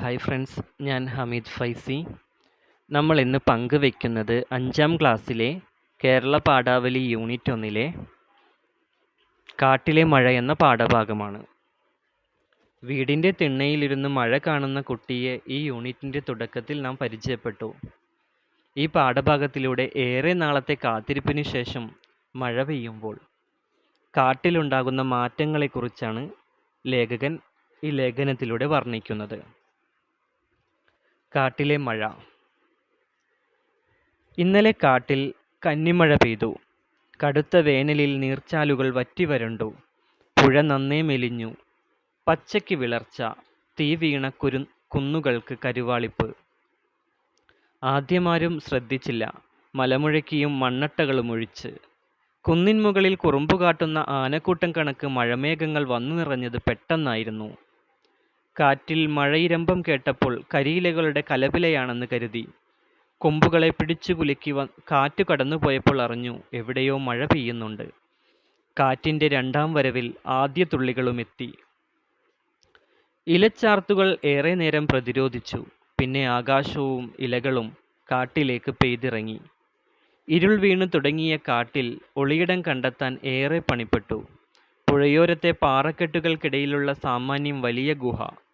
Hi friends ഞാൻ ഹമീദ് ഫൈസി. നമ്മൾ ഇന്ന് പങ്കുവെക്കുന്നത് അഞ്ചാം ക്ലാസ്സിലെ കേരള പാഠാവലി യൂണിറ്റ് ഒന്നിലെ കാട്ടിലെ മഴ എന്ന പാഠഭാഗമാണ്. വീടിന്റെ തിണ്ണയിലിരുന്ന് മഴ കാണുന്ന കുട്ടിയെ ഈ യൂണിറ്റിന്റെ തുടക്കത്തിൽ നാം പരിചയപ്പെട്ടു. ഈ പാഠഭാഗത്തിലൂടെ ഏറെ നാളത്തെ കാത്തിരിപ്പിന് ശേഷം മഴ പെയ്യുമ്പോൾ കാട്ടിലുണ്ടാകുന്ന മാറ്റങ്ങളെക്കുറിച്ചാണ് ലേഖകൻ ഈ ലേഖനത്തിലൂടെ വർണിക്കുന്നത്. കാട്ടിലെ മഴ. ഇന്നലെ കാട്ടിൽ കന്നിമഴ പെയ്തു. കടുത്ത വേനലിൽ നീർച്ചാലുകൾ വറ്റി വരണ്ടു. പുഴ നന്നേ മെലിഞ്ഞു. പച്ചയ്ക്ക് വിളർച്ച തീ വീണ കുരു കുന്നുകൾക്ക് കരുവാളിപ്പ്. ആദ്യമാരും ശ്രദ്ധിച്ചില്ല. മലമുഴക്കിയും മണ്ണട്ടകളും ഒഴിച്ച്. കുന്നിൻ മുകളിൽ കുറുമ്പു കാട്ടുന്ന ആനക്കൂട്ടം കണക്ക് മഴമേഘങ്ങൾ വന്നു നിറഞ്ഞത് പെട്ടെന്നായിരുന്നു. കാറ്റിൽ മഴയിരമ്പം കേട്ടപ്പോൾ കരിയിലകളുടെ കലപിലയാണെന്ന് കരുതി. കൊമ്പുകളെ പിടിച്ചു കുലുക്കി വ കാറ്റ് കടന്നുപോയപ്പോൾ അറിഞ്ഞു എവിടെയോ മഴ പെയ്യുന്നുണ്ട്. കാറ്റിന്റെ രണ്ടാം വരവിൽ ആദ്യ തുള്ളികളും എത്തി. ഇലച്ചാർത്തുകൾ ഏറെ നേരം പ്രതിരോധിച്ചു. പിന്നെ ആകാശവും ഇലകളും കാട്ടിലേക്ക് പെയ്തിറങ്ങി. ഇരുൾ വീണു തുടങ്ങിയ കാട്ടിൽ ഒളിയിടം കണ്ടെത്താൻ ഏറെ പണിപ്പെട്ടു. പുഴയോരത്തെ പാറക്കെട്ടുകൾക്കിടയിലുള്ള സാമാന്യം വലിയ ഗുഹ.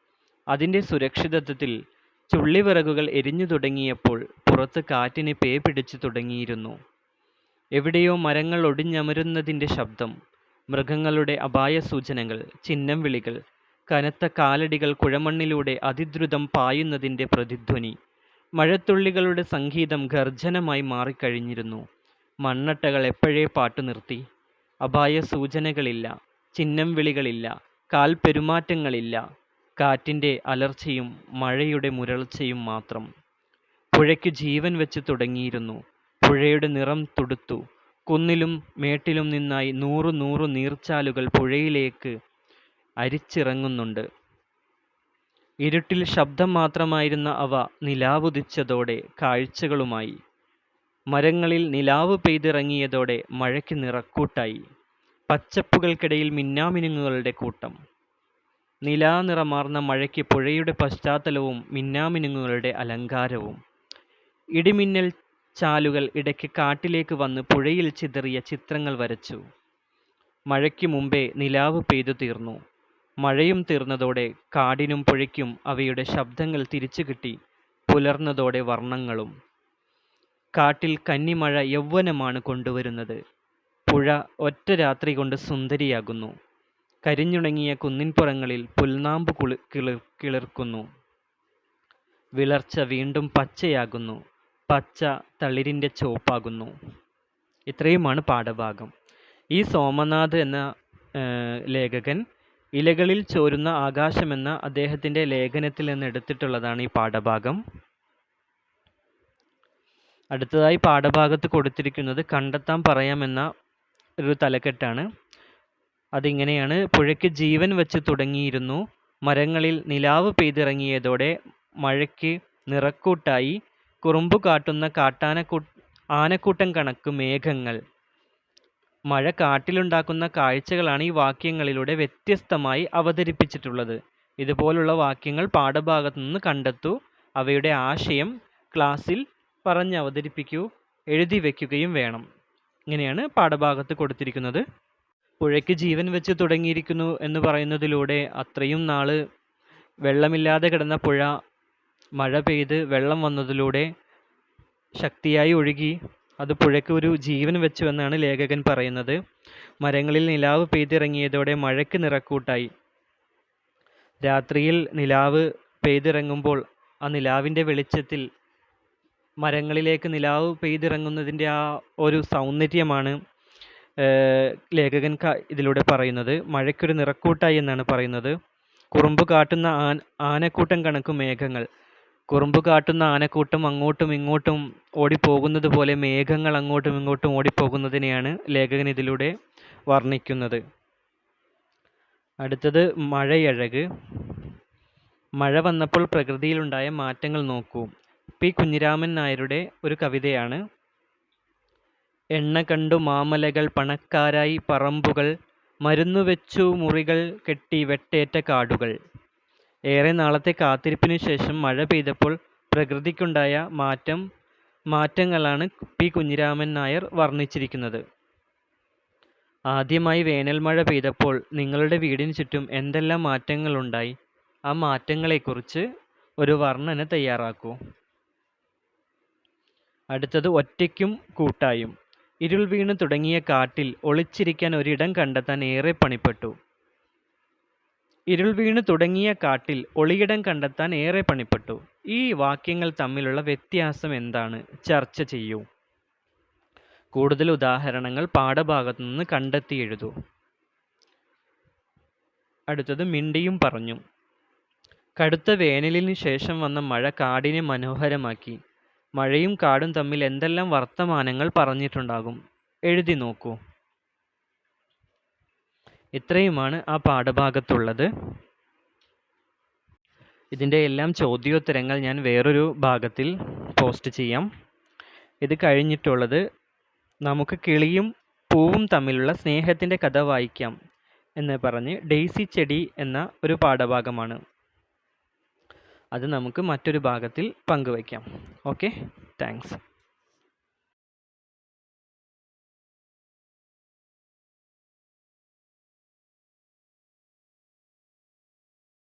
അതിന്റെ സുരക്ഷിതത്വത്തിൽ ചുള്ളിവിറകുകൾ എരിഞ്ഞു തുടങ്ങിയപ്പോൾ പുറത്ത് കാറ്റിന് പേ പിടിച്ചു തുടങ്ങിയിരുന്നു. എവിടെയോ മരങ്ങൾ ഒടിഞ്ഞമരുന്നതിന്റെ ശബ്ദം മൃഗങ്ങളുടെ അപായ സൂചനകൾ ചിഹ്നം വിളികൾ കനത്ത കാലടികൾ കുഴമണ്ണിലൂടെ അതിദ്രുതം പായുന്നതിന്റെ പ്രതിധ്വനി മഴത്തുള്ളികളുടെ സംഗീതം ഗർജനമായി മാറിക്കഴിഞ്ഞിരുന്നു. മണ്ണട്ടകൾ എപ്പോഴേ പാട്ടു നിർത്തി? അപായ സൂചനകളില്ല കാറ്റിന്റെ അലർച്ചയും മഴയുടെ മുരൾച്ചയും മാത്രം. പുഴയ്ക്ക് ജീവൻ വെച്ച് തുടങ്ങിയിരുന്നു. പുഴയുടെ നിറം തുടുത്തു. കുന്നിലും മേട്ടിലും നിന്നായി നൂറു നൂറു നീർച്ചാലുകൾ പുഴയിലേക്ക് അരിച്ചിറങ്ങുന്നുണ്ട്. ഇരുട്ടിൽ ശബ്ദം മാത്രമായിരുന്ന അവ നിലാവുദിച്ചതോടെ കാഴ്ചകളുമായി. മരങ്ങളിൽ നിലാവ് പെയ്തിറങ്ങിയതോടെ മഴയ്ക്ക് നിറക്കൂട്ടായി. പച്ചപ്പുകൾക്കിടയിൽ മിന്നാമിനുങ്ങുകളുടെ കൂട്ടം. നിലാനിറമാർന്ന മഴയ്ക്ക് പുഴയുടെ പശ്ചാത്തലവും മിന്നാമിനുങ്ങുകളുടെ അലങ്കാരവും. ഇടിമിന്നൽ ചാലുകൾ ഇടയ്ക്ക് കാട്ടിലേക്ക് വന്ന് പുഴയിൽ ചിതറിയ ചിത്രങ്ങൾ വരച്ചു. മഴയ്ക്ക് മുമ്പേ നിലാവ് പെയ്തു തീർന്നു. മഴയും തീർന്നതോടെ കാടിനും പുഴയ്ക്കും അവയുടെ ശബ്ദങ്ങൾ തിരിച്ചു കിട്ടി പുലർന്നതോടെ വർണങ്ങളും. കാട്ടിൽ കന്നിമഴ യൗവനമാണ് കൊണ്ടുവരുന്നത്. പുഴ ഒറ്റ രാത്രി കൊണ്ട് സുന്ദരിയാകുന്നു. കരിഞ്ഞുണങ്ങിയ കുന്നിൻപുറങ്ങളിൽ പുൽനാമ്പു കുളി കിളി കിളിർക്കുന്നു. വിളർച്ച വീണ്ടും പച്ചയാകുന്നു. പച്ച തളിരിന്റെ ചോപ്പാകുന്നു ഇത്രയുമാണ് പാഠഭാഗം. ഈ സോമനാഥ് എന്ന ലേഖകൻ ഇലകളിൽ ചോരുന്ന ആകാശമെന്ന അദ്ദേഹത്തിന്റെ ലേഖനത്തിൽ നിന്ന് എടുത്തിട്ടുള്ളതാണ് ഈ പാഠഭാഗം. അടുത്തതായി പാഠഭാഗത്ത് കൊടുത്തിരിക്കുന്നത് കണ്ടെത്താൻ പറയാമെന്ന ഒരു തലക്കെട്ടാണ്. അതിങ്ങനെയാണ് പുഴയ്ക്ക് ജീവൻ വെച്ച് തുടങ്ങിയിരുന്നു. മരങ്ങളിൽ നിലാവ് പെയ്തിറങ്ങിയതോടെ മഴയ്ക്ക് നിറക്കൂട്ടായി കുറുമ്പു കാട്ടുന്ന കാട്ടാനക്കൂ ആനക്കൂട്ടം കണക്ക് മേഘങ്ങൾ. മഴ കാട്ടിലുണ്ടാക്കുന്ന കാഴ്ചകളാണ് ഈ വാക്യങ്ങളിലൂടെ വ്യത്യസ്തമായി അവതരിപ്പിച്ചിട്ടുള്ളത്. ഇതുപോലുള്ള വാക്യങ്ങൾ പാഠഭാഗത്തു നിന്ന് കണ്ടെത്തൂ. അവയുടെ ആശയം ക്ലാസ്സിൽ പറഞ്ഞ് അവതരിപ്പിക്കൂ എഴുതി വയ്ക്കുകയും വേണം. ഇങ്ങനെയാണ് പാഠഭാഗത്ത് കൊടുത്തിരിക്കുന്നത്. പുഴയ്ക്ക് ജീവൻ വെച്ച് തുടങ്ങിയിരിക്കുന്നു എന്ന് പറയുന്നതിലൂടെ അത്രയും നാൾ വെള്ളമില്ലാതെ കിടന്ന പുഴ മഴ പെയ്ത് വെള്ളം വന്നതിലൂടെ ശക്തിയായി ഒഴുകി. അത് പുഴയ്ക്ക് ഒരു ജീവൻ വെച്ചു എന്നാണ് ലേഖകൻ പറയുന്നത്. മരങ്ങളിൽ നിലാവ് പെയ്തിറങ്ങിയതോടെ മഴയ്ക്ക് നിറക്കൂട്ടായി. രാത്രിയിൽ നിലാവ് പെയ്തിറങ്ങുമ്പോൾ ആ നിലാവിന്റെ വെളിച്ചത്തിൽ മരങ്ങളിലേക്ക് നിലാവ് പെയ്തിറങ്ങുന്നതിന്റെ ആ ഒരു സൗന്ദര്യമാണ് ലേഖകൻ ഇതിലൂടെ പറയുന്നത് മഴയ്ക്കൊരു നിറക്കൂട്ടായി എന്നാണ് പറയുന്നത്. കുറുമ്പ് കാട്ടുന്ന ആന ആനക്കൂട്ടം കണക്ക് മേഘങ്ങൾ. കുറുമ്പ് കാട്ടുന്ന ആനക്കൂട്ടം അങ്ങോട്ടും ഇങ്ങോട്ടും ഓടിപ്പോകുന്നത് പോലെ മേഘങ്ങൾ അങ്ങോട്ടും ഇങ്ങോട്ടും ഓടിപ്പോകുന്നതിനെയാണ് ലേഖകൻ ഇതിലൂടെ വർണിക്കുന്നത്. അടുത്തത് മഴയഴക്. മഴ വന്നപ്പോൾ പ്രകൃതിയിലുണ്ടായ മാറ്റങ്ങൾ നോക്കൂ. പി. കുഞ്ഞിരാമൻ നായരുടെ ഒരു കവിതയാണ് എണ്ണ കണ്ടു മാമലകൾ പണക്കാരായി പറമ്പുകൾ മരുന്നുവെച്ചു മുറികൾ കെട്ടി വെട്ടേറ്റ കാടുകൾ. ഏറെ നാളത്തെ കാത്തിരിപ്പിനു ശേഷം മഴ പെയ്തപ്പോൾ പ്രകൃതിക്കുണ്ടായ മാറ്റം മാറ്റങ്ങളാണ് പി. കുഞ്ഞിരാമൻ നായർ വർണിച്ചിരിക്കുന്നത്. ആദ്യമായി വേനൽ മഴ പെയ്തപ്പോൾ നിങ്ങളുടെ വീടിന് ചുറ്റും എന്തെല്ലാം മാറ്റങ്ങളുണ്ടായി? ആ മാറ്റങ്ങളെക്കുറിച്ച് ഒരു വർണന തയ്യാറാക്കൂ. അടുത്തത് ഒറ്റയ്ക്കും കൂട്ടായും. ഇരുൾ വീണു തുടങ്ങിയ കാട്ടിൽ ഒളിച്ചിരിക്കാൻ ഒരിടം കണ്ടെത്താൻ ഏറെ പണിപ്പെട്ടു. ഇരുൾ വീണു തുടങ്ങിയ കാട്ടിൽ ഒളിയിടം കണ്ടെത്താൻ ഏറെ പണിപ്പെട്ടു. ഈ വാക്യങ്ങൾ തമ്മിലുള്ള വ്യത്യാസം എന്താണ്? ചർച്ച ചെയ്യൂ. കൂടുതൽ ഉദാഹരണങ്ങൾ പാഠഭാഗത്തു നിന്ന് കണ്ടെത്തി എഴുതൂ. അടുത്തത് മിണ്ടിയും പറഞ്ഞു. കടുത്ത വേനലിന് ശേഷം വന്ന മഴ കാടിനെ മനോഹരമാക്കി. മഴയും കാടും തമ്മിൽ എന്തെല്ലാം വർത്തമാനങ്ങൾ പറഞ്ഞിട്ടുണ്ടാകും? എഴുതി നോക്കൂ. ഇത്രയുമാണ് ആ പാഠഭാഗത്തുള്ളത്. ഇതിന്റെ എല്ലാം ചോദ്യോത്തരങ്ങൾ ഞാൻ വേറൊരു ഭാഗത്തിൽ പോസ്റ്റ് ചെയ്യാം. ഇത് കഴിഞ്ഞിട്ടുള്ളത് നമുക്ക് കിളിയും പൂവും തമ്മിലുള്ള സ്നേഹത്തിന്റെ കഥ വായിക്കാം എന്ന് പറഞ്ഞ് ഡെയ്സി ചെടി എന്ന ഒരു പാഠഭാഗമാണ്. അത് നമുക്ക് മറ്റൊരു ഭാഗത്തിൽ പങ്കുവയ്ക്കാം. Okay thanks